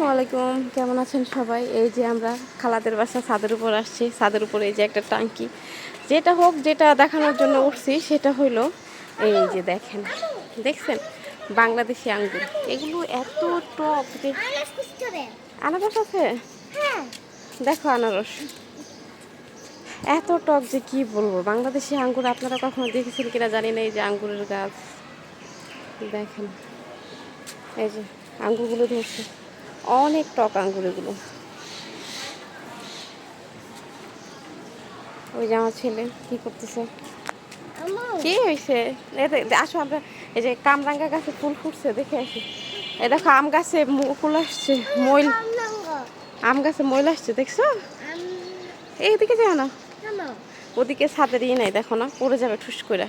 আসসালামু আলাইকুম। কেমন আছেন সবাই? এই যে আমরা খালাদের বাসা, ছাদের উপর আসছি। ছাদের উপরে এই যে একটা টাঙ্কি। যেটা হোক, যেটা দেখানোর জন্য উঠছি, সেটা হইল এই যে দেখেন। দেখছেন? বাংলাদেশি আঙ্গুর। এগুলো এত টপ যে আনারস আছে? দেখো আনারস। এত টক যে কি বলব? বাংলাদেশি আঙ্গুর আপনারা কখনো দেখেছেন কিনা জানি না, এই যে আঙ্গুরের গাছ। দেখেন। এই যে আঙ্গুরগুলো ধরছে। অনেক টক আঙ্গুর এগুলো ওই যে আমার ছেলে কি করতেছে? কি হয়েছে আসো আমরা, এই যে কামরাঙ্গা গাছে ফুল ফুটছে, দেখে আসি। এ দেখো, আম গাছে ফুল আসছে আমনাঙ্গো আম গাছে মইল আসছে, দেখছ? এইদিকে যাও না। ওদিকে ছাদের ই নাই, দেখো না, পড়ে যাবে ঠুস করে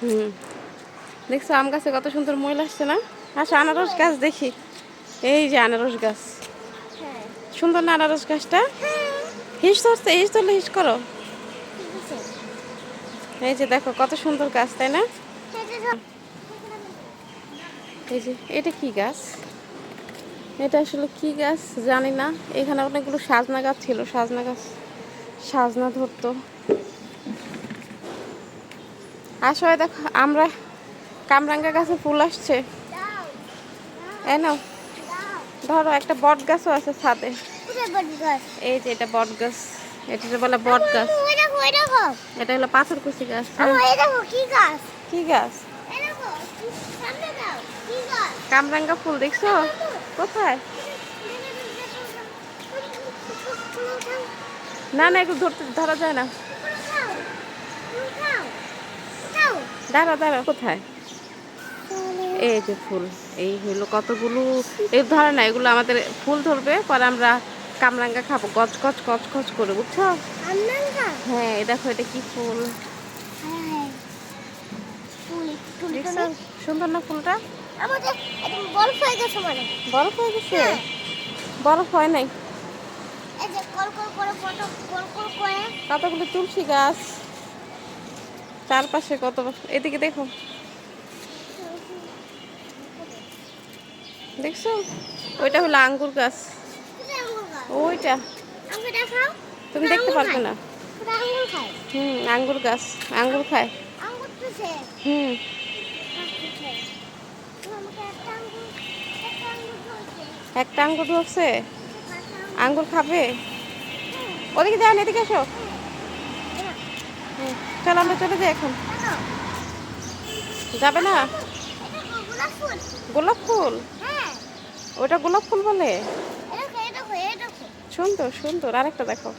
হুম। দেখছ, আম গাছে কত সুন্দর মইল আসছে না? আসো, আনারস গাছ দেখি। এই যে আনারস গাছ। হ্যাঁ। সুন্দর না আনারস গাছটা? হিস ধরছে হিস ধরলে হিস করো। এই যে দেখো কত সুন্দর গাছ তাই না? এই যে এটা কি গাছ? এটা আসলে কি গাছ? জানি না। এখানে অনেকগুলো সাজনা গাছ ছিল সাজনা গাছ। সাজনা ধরতো। আসলে দেখো আমরা কামরাঙ্গা গাছে ফুল আসছে। নাও। দাও ধরো একটা বট গাছও আছে ছাদে। এই যে এটা বট গাছ এটা বলে বট গাছ এটা হলো পাথরকুচি গাছ আম্মু এই দেখো কি গাছ? কি দাও কি গাছ? কামরাঙ্গা ফুল দেখছ? কোথায়? না না একটু ধরতে ধরা যায় না। দাঁড়া দাঁড়া কোথায়? এই যে ফুল এই হলো কতগুলো এই ধরে না এগুলো আমাদের ফুল ধরবে পরে আমরা কামরাঙ্গা খাব। গচ গচ গচ গচ করে বুঝছ? হ্যাঁ দেখো এটা কি ফুল? সুন্দর না ফুলটা? বরফ হয়ে গেছে মানে। বরফ হয়ে গেছে? হ্যাঁ। বরফ হয় নাই? কতগুলো তুলসী গাছ? চারপাশে কত এদিকে দেখো। দেখছ? ওইটা হলো আঙ্গুর গাছ। ওইটা। তুমি দেখতে পারবে না। হুম, আঙ্গুর গাছ। আঙ্গুর খায়। হুম। একটা আঙ্গুর একটা আঙ্গুর খাবে? ওদিকে যান, এদিকে এসো। চলো আমরা চলে যাই এখন। যাবে না? গোলাপ ফুল গোলাপ ফুল? হ্যাঁ। ওটা গোলাপ ফুল বলে? সুন্দর সুন্দর। আরেকটা দেখো।